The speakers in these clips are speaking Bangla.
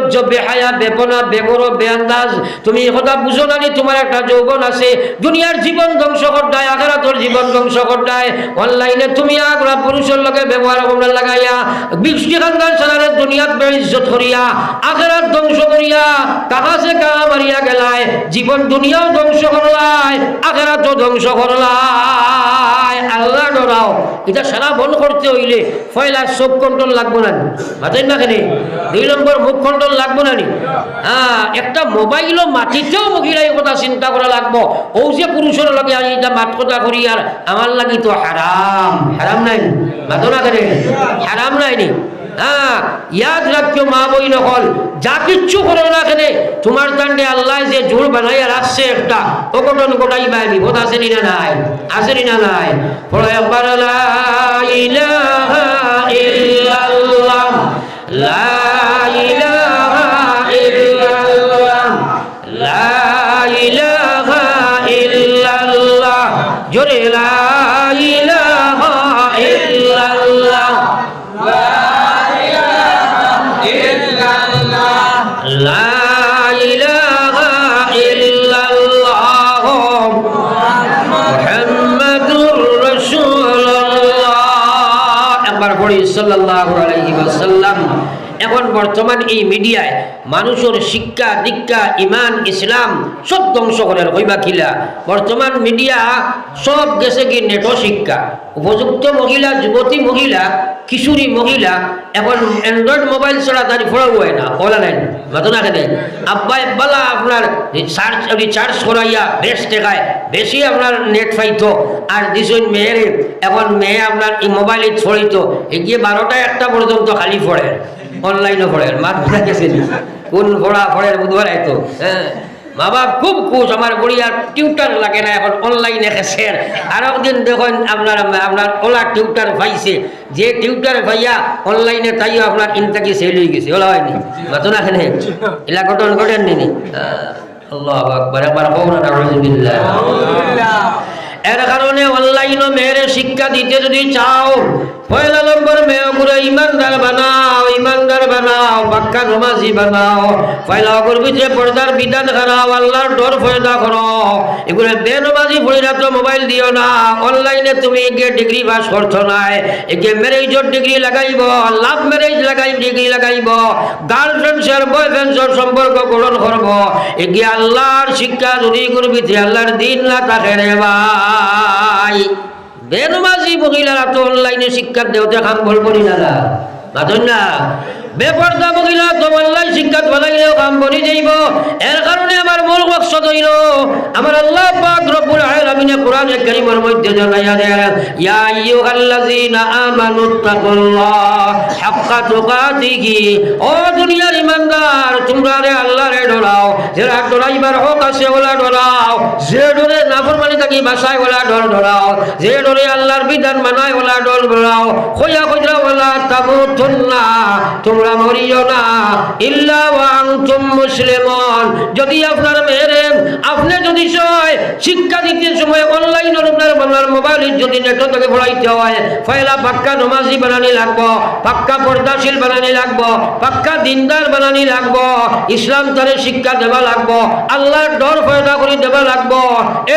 বেলজ্জ বেহায়া, বেপনা বেগর বেআন্দাজ। তুমি কথা বুঝো না তোমার একটা যৌবন আছে। দুনিয়ার জীবন ধ্বংস করতায় আখেরাতর জীবন ধ্বংস করতায় অনলাইনে তুমি আগরা পুরুষের লগে ব্যবহার লাগাইয়া সালারে দুনিয়াত আখেরাত ধ্বংস করিয়া কাহা সে কাহা মারিয়া গেলায়। জীবন দুনিয়াও ধ্বংস করলায় ধ্বংস করলায়। আল্লাহ ডরাও। এটা সারা বন্ধ করতে হইলে পয়লা সব কন্ট্রোল লাগবো না। মাতেন না কেন? দুই নম্বর মুখ কন্ট্রোল লাগবো না নি? হ্যাঁ একটা মোবাইলও মাটিতেও মহিলা এই কথা চিন্তা করা লাগবো। ও যে পুরুষের লগে আমি এটা মাত কথা করি আর আমার লাগি তো হারাম। হারাম নাই মাতো কেন হারাম নাই নি? হ্যাঁ মা নকল করো আল্লাহ যে জোর বানাইয়া রাখছে একটা না নাই? সাল্লাল্লাহু আলাইহি ওয়াসাল্লাম এখন বর্তমান এই মিডিয়ায় মানুষের শিক্ষা, দীক্ষা, ইমান, ইসলাম সব ধ্বংস করে কইবা কিলা বর্তমান মিডিয়া সব গেছে কি নেটো শিক্ষা। উপযুক্ত মহিলা, যুবতী মহিলা, কিশোরী মহিলা, এখন অ্যান্ড্রয়েড মোবাইল ছাড়া তার ফোড়াও হয় না অনলাইন নাই। মাতো না খেতে আব্বা এব্বালা আপনার রিচার্জ রিচার্জ করাইয়া বেশ টেকায় বেশি আপনার নেট পাইতো। আর দিছুন মেয়ের, এখন মেয়ে আপনার এই মোবাইলে ছড়িত এগিয়ে বারোটা, একটা পর্যন্ত খালি পড়ে। অনলাইনে পড়ে মাত বুঝা গেছে কোন পড়া পড়ে বুধবার আইতো? হ্যাঁ। মা বাপ খুব খুশ, আমার বড়িয়ার টিউটার লাগে না, এখন অনলাইনে গেছে আর একদিন দেখুন, আপনার আপনার ওলা টিউটার পাইছে যে টিউটার ভাইয়া অনলাইনে, তাইও আপনার ইনটাকি সেল হয়ে গেছে। ওলা হয়নি? মাতো না? খেলে এলা ঘটন ঘটেন নি? আল্লাহ আকবার, একবার হোক না এর কারণে অনলাইনও মেয়ের শিক্ষা দিতে যদি চাও, পয়লা নম্বর মেয়েগুলো ইমানদার বানাও ইমানদার বানাও বাক্কা নমাজি বানাও, পয়লা অগর ভিতরে পর্দার বিধান খারাও আল্লাহর ডর ফয়দা করো। এগুলো বেনমাজি পড়িরা তো মোবাইল দিও না। অনলাইনে তুমি এগে ডিগ্রি পাস করছ নাই এগে ম্যারেজর ডিগ্রি লাগাইব লাভ ম্যারেজ লাগাই ডিগ্রি লাগাইব গার্লফ্রেন্ডসের বয়ফ্রেন্ডসের সম্পর্ক গ্রহণ করব। এগে আল্লাহর শিক্ষা যদি করবি আল্লাহর দিন না থাকে রে ভাই বেনমাজি মহিলারা তো অনলাইনে শিক্ষা দেওয়া খাম বল করি না না। বেপর্দা মহিলা তো অনলাইন শিক্ষা বানাইলেও কাম বনি যাইব। এর কারণে আমার মূল মকসদ হইল, আমার আল্লাহ পাক রব্বুল আলামিন কোরআনে কারীমের মধ্যে জানাইয়া দেন, ইয়া আইয়ুহাল্লাযীনা আমানুত্তাকুল্লাহ হাক্কা তুকাতিহি। ও দুনিয়ার ইমানদার, তোমরা রে আল্লাহরে ডরাও, যারা ডরাইবার হক আছে ওলা ডরাও। যে ডরে নাফরমানি থাকি বাসায় ওলা ডর ডরাও। যে ডরে আল্লাহর বিধান মানায় ওলা ডর ডরাও। খোয়া খোঁজরা ওলা তামুতুন্না, তোমরা মরিও না। মুসলিমুন। যদি আপনার আপনি যদি সয় শিক্ষা দিতে সময় অনলাইন আপনার আপনার মোবাইল যদি নেট থেকে পড়াইতে হয় পয়লা পাক্কা নমাজি বানানি লাগবো, পাক্কা পর্দাশীল বানানি লাগবো, পাক্কা দিনদার বানানি লাগবো, ইসলাম তারে শিক্ষা দেবা লাগবো, আল্লাহর ডর ফয়দা করে দেবা লাগবো।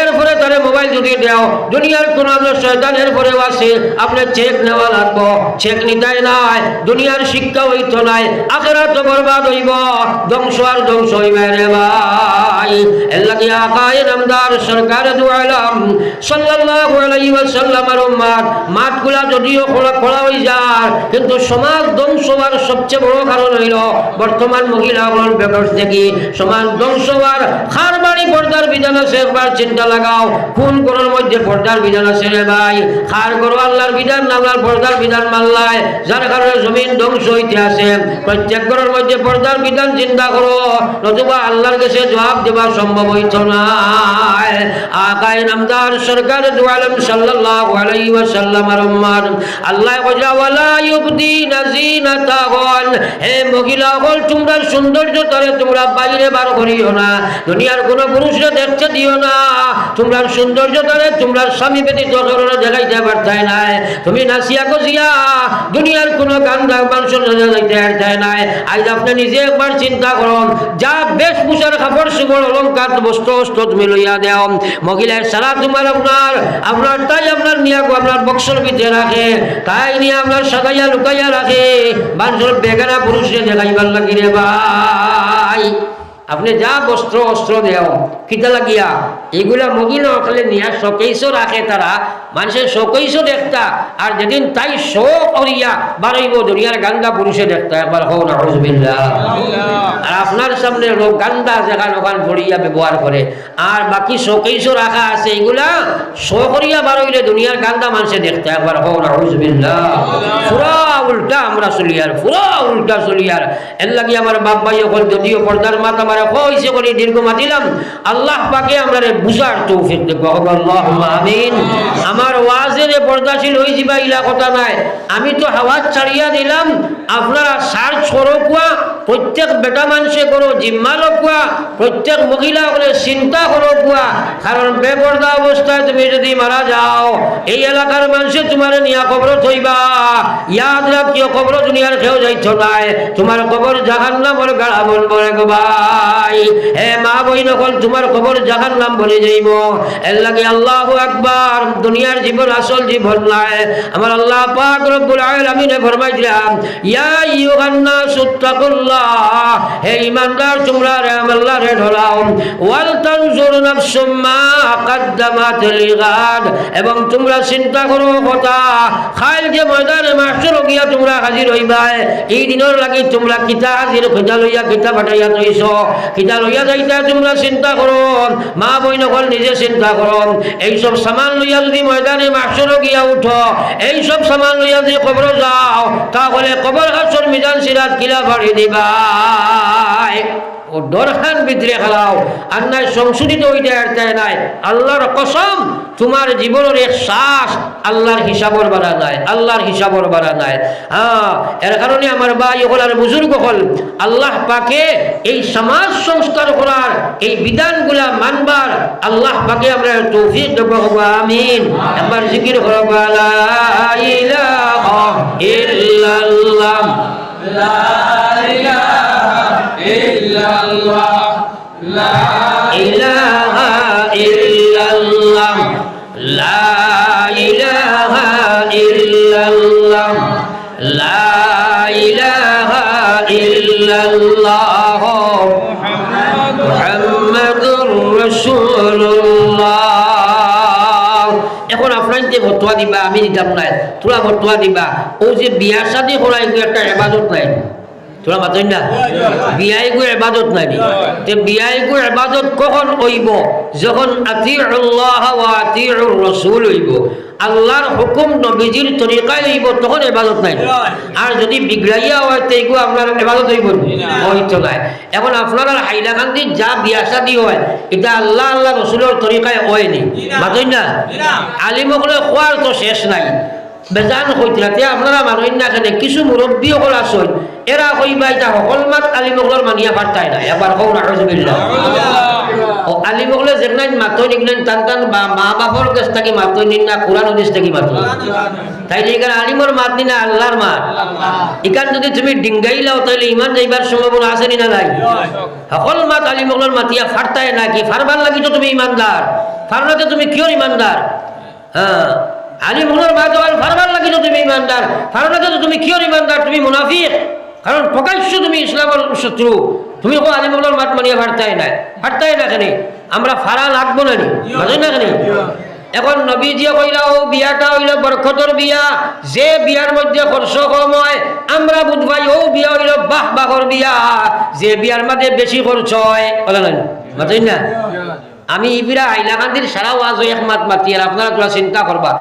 এরপরে তারে মোবাইল যদি দেও, দুনিয়ার কোন আপনার শয়তান এরপরেও আছে, আপনি চেক নেওয়া লাগবো চেক নিতাই নাই। দুনিয়ার শিক্ষা হইতো নাই আখেরা তো বরবাদ হইব। ধ্বংস আর ধ্বংস হইবে রে ভাই। এর লাগি আকায়ে নামদার সরকার দুয়ালাম সাল্লাল্লাহু আলাইহি ওয়াসাল্লামের উম্মত মাঠগুলা যদিও খোলা খোলা হয়ে যায়, কিন্তু সমাজ ধ্বংস হওয়ার সবচেয়ে বড় কারণ হইল বর্তমান মহিলাগুলোর ব্যাপার দেখি সমাজ ধ্বংস হওয়ার খার বাড়ি পর্দার বিধান আছে, একবার চিন্তা লাগাও। কোন কোনের মধ্যে পর্দার বিধান আছে রে ভাই। খার করো আল্লাহর বিধান না আল্লাহর পর্দার বিধান মাল্লায় যার কারণে জমিন ধ্বংস হইতে আছে। প্রত্যেক ঘরের মধ্যে পর্দার বিধান চিন্তা করো, নতুবা আল্লাহর কাছে জবাব দেওয়া সম্ভব হইত না। আকায় নামদার সরকার দুয়ালম সাল্লাল্লাহু আলাইহি ওয়াসাল্লাম রহমান আল্লাহ কইলা ওয়ালা ইউবদিনা হে তোমরা সৌন্দর্য তরে তোমরা বাইরে বার করিও না, দুনিয়ার কোন পুরুষরে দেখতে দিও না। তোমরা সৌন্দর্য তরে তোমরা স্বামী ব্যতীত কারণে দেখাইতে পারতাই নাই তুমি নাসিয়া গজিয়া দুনিয়ার কোন গান মানুষের যাইতে দেয় নাই। আজ আপনি নিজে একবার চিন্তা করুন, যা বেশ ভূষার কাপড় সুগড় অলঙ্কার বস্ত্র অস্ত্র তুমি লইয়া দেও। মহিলার সারা তোমার আপনার আপনার তাই আপনার নিয়া আপনার বক্সর ভিতরে রাখে। তাই নিয়ে আপনার সাজাইয়া লুকাইয়া রাখে। মানুষের বেগানা পুরুষে দেখাইবার লাগি রে ভাই। আপনি যা বস্ত্র অস্ত্র দেও কিতা লাগিয়া এগুলা মহিলা অকলে নিয়া শোকেইশও রাখে তারা মানুষের শোকেইশও দেখতা আর যেদিন তাই শো করিয়া বাড়াইব দুনিয়ার গান্দা পুরুষে দেখতা একবার হো না আর আপনার সামনে লোক গান্দা যেখান ওখান ভরিয়া ব্যবহার করে আর বাকি শোকেইশও রাখা আছে এগুলা শো করিয়া বাড়াইলে দুনিয়ার গান্দা মানুষে দেখতে একবার হো না পুরা উল্টা আমরা চলিয়ার পুরা উল্টা চলিয়ার এর লাগি আমার বাপ ভাই যদিও পর্দার মাত আমার করে, দীর্ঘ মাতিলাম। আল্লাহ পাকে আমরা বুঝার তৌফিক আল্লাহ আমিন। আমার ওয়াজের হয়ে যাবা ইলা কথা নাই। আমি তো হাওয়াজ ছাড়িয়া দিলাম, আপনারা সার্চ করো প্রত্যেক বেটা মানুষে কোনো জিম্মা কুয়া প্রত্যেক মহিলা করে চিন্তা করো কুয়া কারণ বেপর্দা অবস্থায় তুমি যদি মারা যাও, এই এলাকার মানুষে তোমার নিয়া খবর থইবা। ইয়াদ রাখিও খবর দুনিয়ার কেউ যাইছ নাই। তোমার খবর জাহান নাম বলে গাড়া বল বলে ভাই। হে মা বই নকল তোমার খবর জাহান নাম বলে যাইব। এর লাগে আল্লাহ আকবার, দুনিয়ার জীবন আসল জীবন নাই। আমার আল্লাহ পাক রব্বুল আলামিনে ফরমাই দিলাম, ইয়া আইয়ুহান নাস হে আল্লাহ নাফসুম মা কাদ্দামাত লিগাদ, এবং তোমরা চিন্তা করো কথা, খাইল যে ময়দানে মাস্টার গিয়া তোমরা হাজির হইবা, এই দিনের লাগি তোমরা কিতা হাজির, কিতা লইয়া কিতা পাঠাইয়া তৈছ কিতা লইয়া যাইতা তোমরা চিন্তা করো, মা বই নকল নিজে চিন্তা করো। এইসব সামান লইয়া যদি ময়দানে মাস্টার গিয়া উঠো, এইসব সামান লইয়া যদি কবর যাও, তাহলে কবর হাসর মিজান সিরাত কিলা বাড়ি দিবা। ও দরখান ভিতরে খেলাও, আর নাই সংশোধিত হইতে আরতে নাই। আল্লাহর কসম, তোমার জীবনের এক শ্বাস আল্লাহর হিসাবর বাড়া নাই, আল্লাহর হিসাবর বাড়া নাই। হ্যাঁ এর কারণে আমার ভাই আর বুজুর্গ হল, আল্লাহ পাকে এই সমাজ সংস্কার করার এই বিধানগুলা মানবার আল্লাহ পাকে আমরা তৌফিক দেব, হব, আমিন। একবার জিকির ইল্লাল্লাহ ইলাহা ইল্লাল্লাহ, লা ইলাহা ইল্লাল্লাহ, মুহাম্মাদুর রাসূলুল্লাহ। এখন আপনার যে ফতোয়া দিবা, আমি দিতাম নাই, তোরা ফতোয়া দিবা। ও যে বিয়া শাদী করা এগুলো একটা এবাদত নাই। তোরা মাতই না? বিয়াই গো এবাদত নাই তে বিয়াই গো এবাদত কখন হইব? যখন আতিউল্লাহ ওয়া আতিউর রাসূল হইব। আল্লাহর হুকুম নবীজির তরিকায় হইব তখন এবাদত নাই। আর যদি বিগড়াইয়া হয় তো এগুলো আপনার এবাদত হইব হইতো নাই। এখন আপনার হাইলাকান্দি যা বিয়া শাদী হয় এটা আল্লাহ আল্লাহ রসুলের তরিকায় হয়নি মাতই না। আলিমকলে খোয়ার তো শেষ নাই। বেজান হইতরা তে আপনারা মানুষ না কেন কিছু মুরব্বী সকল আসন এরা কইবা এটা সকল মাত আলিমকলর মানিয়া পারতাই না এবার কৌ নাহজবিল্লাহ ও আলিমকলে যেখানে মাতই নিগলেন টান টান বা মা বাপর কাছ থেকে মাতই নিন না কোরআন হাদিস থেকে মাতই। তাই যে এখানে আলিমর মাত নি না আল্লাহর মাত। এখান যদি তুমি ডিঙ্গাই লাও তাহলে ইমান যাইবার সম্ভাবনা আছে নি না নাই। সকল মাত আলিমকলর মাতিয়া ফারতাই না কি? ফারবার লাগি তো তুমি ইমানদার ফারনাতে তুমি কিয় ইমানদার হ্যাঁ আলী মনের বাদ ফারবার লাগি তো তুমি ইমানদার। ফারনাতে তো তুমি কিয় ইমানদার? তুমি মুনাফিক। কারণ প্রকাশ্য তুমি ইসলামের শত্রু। তুমি কো আলী মনের মাত মানিয়া ফারতাই না ফারতাই না কেন? আমরা ফারা লাগবো না নি? বুঝেন না কেন? এখন নবীজি কইলা, ও বিয়াটা হইল বরকতর বিয়া। যে বিয়ার মধ্যে খরচ কম হয়, আমরা বুধবাই ও বিয়া হইল বাহ বাহর বিয়া। যে বিয়ার মধ্যে বেশি খরচ হয়, বলে না বুঝেন না? আমি ইবিরা হাইলাকান্দির সারা ওয়াজ একমাত মাতি, আর আপনারা তোরা চিন্তা করবা।